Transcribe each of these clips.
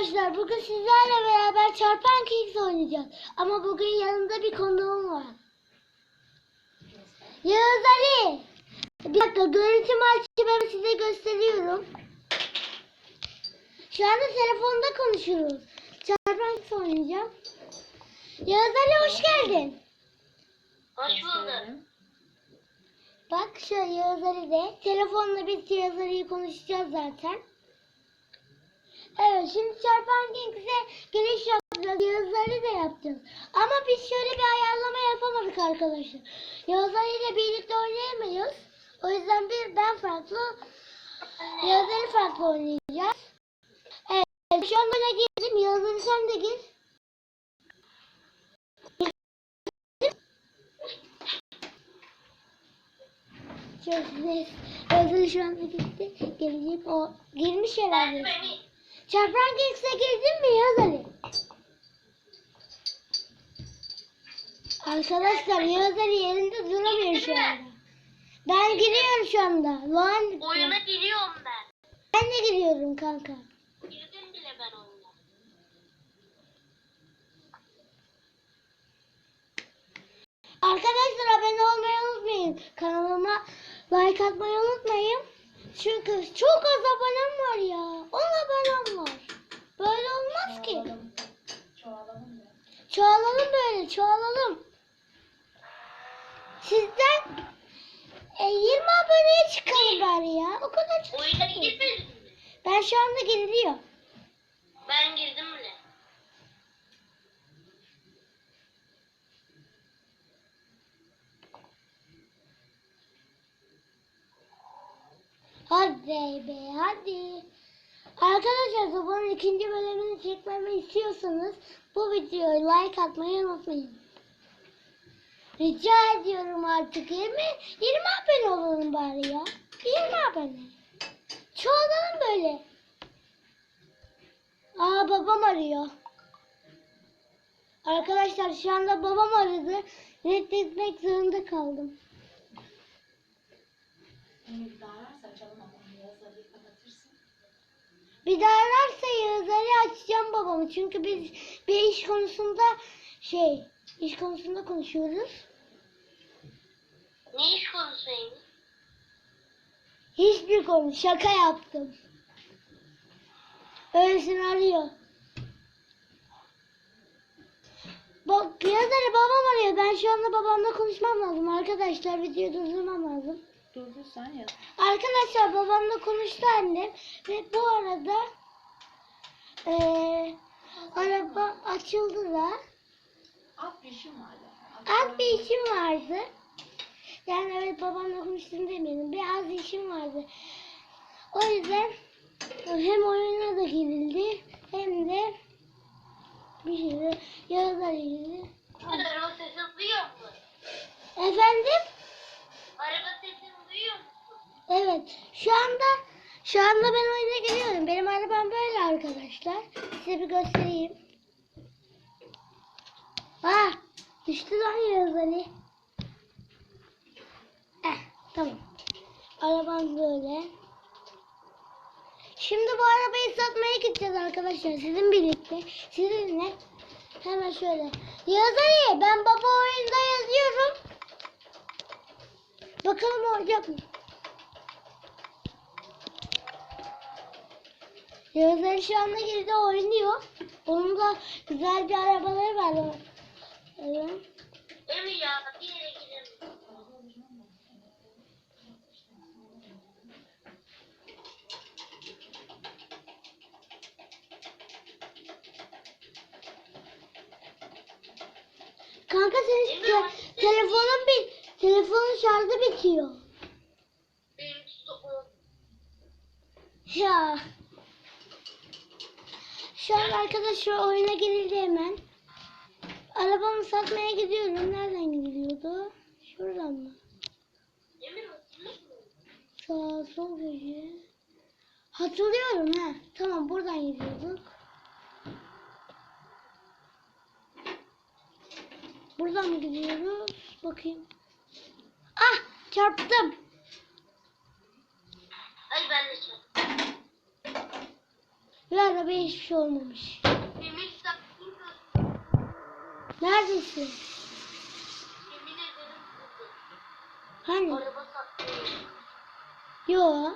arkadaşlar bugün sizlerle beraber çarpan keks oynayacağız. Ama bugün yanımda bir konuğum var. Yağız Ali. Bir dakika görüntümü açıp ben size gösteriyorum. Şu anda telefonda konuşuyoruz. Çarpan keks oynayacağım. Yağız Ali hoş geldin. Hoş bulduk. Bak şu Yağız Ali de. Telefonla biz Yağız Ali'yi konuşacağız zaten. Evet şimdi çarpan Kings'e giriş yapacağız. Yağız Ali de yapacağız. Ama biz şöyle bir ayarlama yapamadık arkadaşlar. Yağız Ali ile birlikte oynayamayız. O yüzden bir ben farklı, Yağız Ali farklı oynayacağız. Evet şu an bana girdim. Yağız Ali sen de gir. Şöyle Yağız Ali şu anda gitti. Gelecek o. Girmiş herhalde. Çarpan Kings'e girdin mi Yağız Ali? Arkadaşlar Yağız Ali yerinde duramıyor şu anda. Ben giriyorum şu anda. Lan oyuna giriyorum ben. ben de giriyorum kanka. Girdim bile ben oyuna. Arkadaşlar abone olmayı unutmayın. Kanalıma like atmayı unutmayın. Çünkü çok az abonem var ya. 10 abonem var. Böyle olmaz ki. Çoğalalım böyle çoğalalım. Sizden e, 20 aboneye çıkalım bari ya. O kadar çok. Oyuna girmedin mi? Ben şu anda giriliyor. Ben girdim bile. Hadi be hadi. Arkadaşlar Zoban'ın ikinci bölümünü çekmemi istiyorsanız bu videoya like atmayı unutmayın. Rica ediyorum artık 20, 20 abone olalım bari ya. 20 abone. Çoğalalım böyle. Aa babam arıyor. Arkadaşlar şu anda babam aradı. Reddetmek zorunda kaldım. Bir daha ararsa açalım ama onu yazları kapatırsın. Bir daha ararsa Yağızları açacağım babamı. Çünkü biz bir iş konusunda şey, iş konusunda konuşuyoruz. Ne iş konusuymuş? Hiçbir konu. Şaka yaptım. Öylesini arıyor. Bak Yağızları babam arıyor. Ben şu anda babamla konuşmam lazım. Arkadaşlar videoyu durdurmam lazım. Durdursan yaz. Arkadaşlar babamla konuştu annem. Ve bu arada eee araba açıldı da. At bir işim var ya. Az bir işim vardı. Yani evet babamla konuştum demeyelim. Biraz işim vardı. O yüzden hem oyuna da girildi hem de bir şeyler Yağız'a girildi. Araba sesini duyuyor musun? Efendim? Araba musun? Evet. Şu anda şu anda ben oyuna giriyorum. Benim arabam böyle arkadaşlar. Size bir göstereyim. Ah! Düştü lan Yağız Ali. Eh, tamam. Arabam böyle. Şimdi bu arabayı satmaya gideceğiz arkadaşlar. Sizin birlikte. Sizinle. Hemen şöyle. Yağız Ali ben baba oyunda yazıyorum. Bakalım olacak mı? Ali şu anda girdi oynuyor. Onun da güzel bir arabaları var. Evet. Emir ya bir yere girelim. Kanka senin te- telefonun bir telefonun şarjı bitiyor. Ya. Şu an arkadaşlar oyuna girildi hemen. Arabamı satmaya gidiyorum. Nereden gidiliyordu? Şuradan mı? Sağ sol köşe. Hatırlıyorum ha. Tamam buradan gidiyorduk. Buradan mı gidiyoruz? Bakayım. Çarptım. Ay ben de çarptım. Ve arabaya hiçbir şey olmamış. Neredesin? Yemin ederim buldum. Hani? Araba sattın. Yo.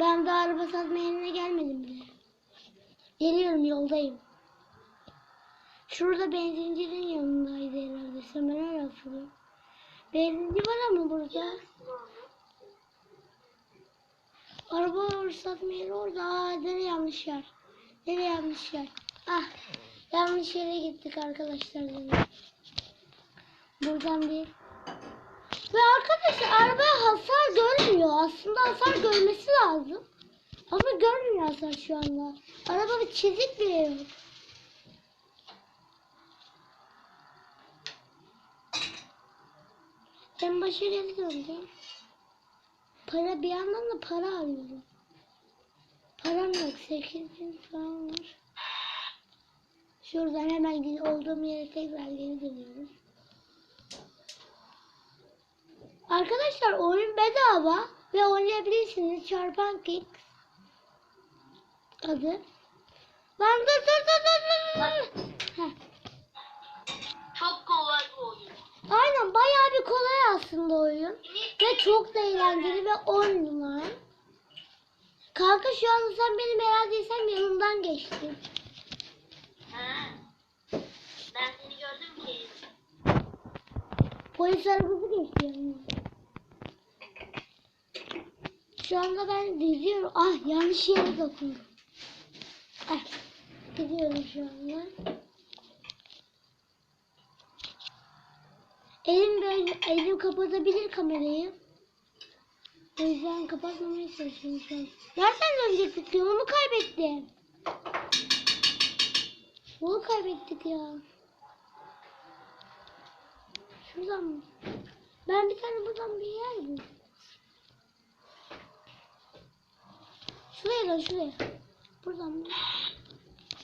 Ben daha araba satma yerine gelmedim bile. Geliyorum yoldayım. Şurada benzincinin yanındaydı herhalde. Sömer rafı. Benzinci var ama burada. Araba satma yeri orada. Aa, nere yanlış yer. Nere yanlış yer. Ah. Yanlış yere gittik arkadaşlar. Buradan değil. Ve arkadaşlar arabaya hasar görmüyor. Aslında hasar görmesi lazım. Ama görmüyor hasar şu anda. Araba bir çizik bile yok. En başa geri döndüm. Para bir yandan da para arıyorum. Param yok. 8 bin falan var. Şuradan hemen olduğum yere tekrar geri dönüyorum. Arkadaşlar oyun bedava ve oynayabilirsiniz. Çarpan Kicks adı. Lan dur dur dur dur dur. Çok kolay bir oyun. Aynen bayağı bir kolay çok da eğlenceli ve 10 numara. Kanka şu an sen benim herhaldeysem yanımdan geçtin. Ha. Ben seni gördüm ki. Polis arabası geçti yanımdan. Şu anda ben gidiyorum. Ah yanlış yere dokundum. Ah, gidiyorum şu anda. Elim böyle, elim kapatabilir kamerayı. O yüzden kapatmamaya çalışıyorum şu an. Nereden dönecektik? Yolumu kaybettim. Yolu kaybettik ya. Şuradan mı? Ben bir tane buradan bir yer buldum. Şuraya lan şuraya. Buradan mı?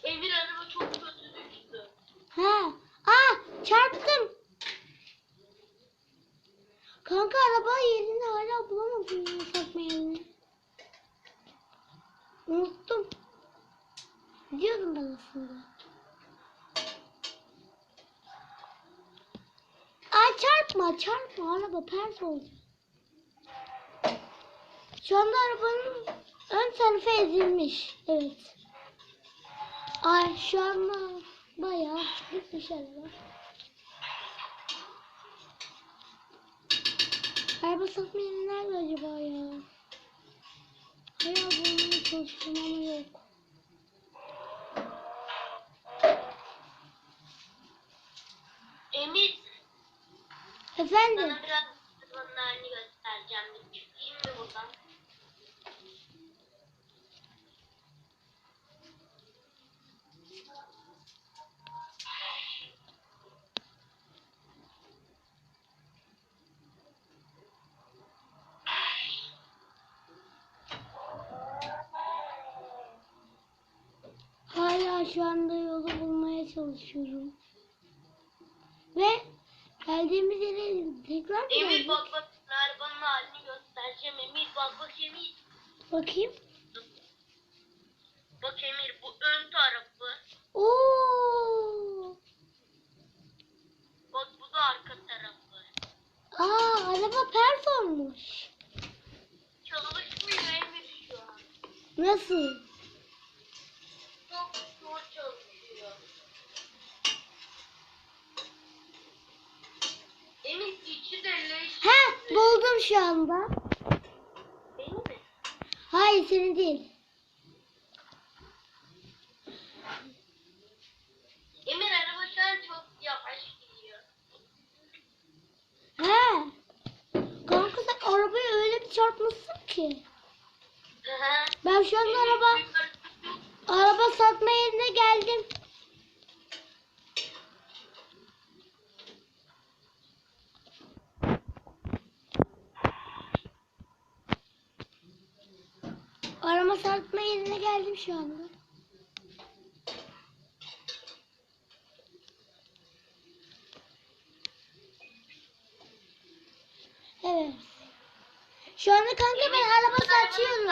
Emir araba çok kötü düştü. Ha. Aa çarptım. Kanka araba yerini hala bulamadım ya satma yerini. Unuttum. Diyordum ben aslında. Aa çarpma çarpma araba pert oldu. Şu anda arabanın ön tarafı ezilmiş. Evet. Ay şu anda bayağı gitmiş araba. Satma yeri nerede acaba ya? Hayal bulmaya çalıştım ama yok. Emir Efendim? sana biraz halini göstereceğim. Bir çıkayım mı buradan? Hala şu anda yolu bulmaya çalışıyorum. Ve geldiğimiz yere tekrar Emir bak bak arabanın halini göstereceğim. Emir bak bak Emir. Bakayım. Bak Emir bu ön tarafı. Oo! Bak bu da arka tarafı. Aa, araba pert olmuş. Çalışmıyor Emir şu an. Nasıl? Çok zor çalışıyor. Emir içi de leş. He, buldum şu anda. Değil mi? Hayır, seni değil. Emir araba şu an çok yavaş gidiyor. He. Kanka sen arabaya öyle bir çarpmışsın ki. Ben şu anda araba araba satma yerine geldim. Ama sarkma yerine geldim şu anda. Evet. Şu anda kanka ben araba saçıyorum.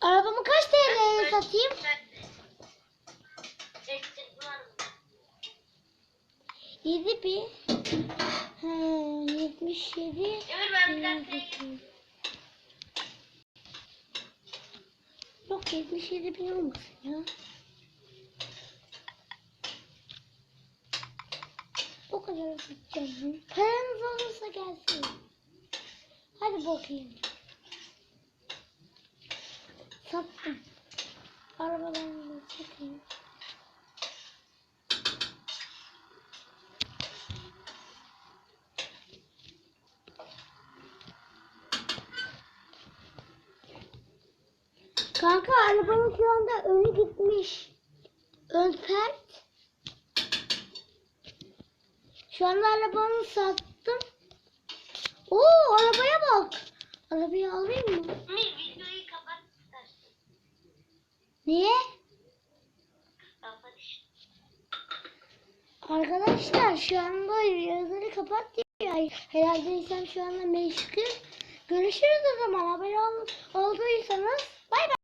Arabamı kaç TL'ye satayım? Yedi bin. Ha, 77. Emir ben bir dakika Yok 77 bin olmasın ya. O kadar satacağım. Paranız olursa gelsin. Hadi bakayım. Sattım. Arabadan da satayım. Kanka arabanın şu anda önü gitmiş. Ön pert. Şu anda arabanı sattım. Oo arabaya bak. Arabayı alayım mı? Emir videoyu kapat istersen. Niye? Kapat işte. Arkadaşlar şu anda yazıları kapat diyor. Herhalde insan şu anda meşgul. Görüşürüz o zaman. Abone ol, olduysanız bay bay.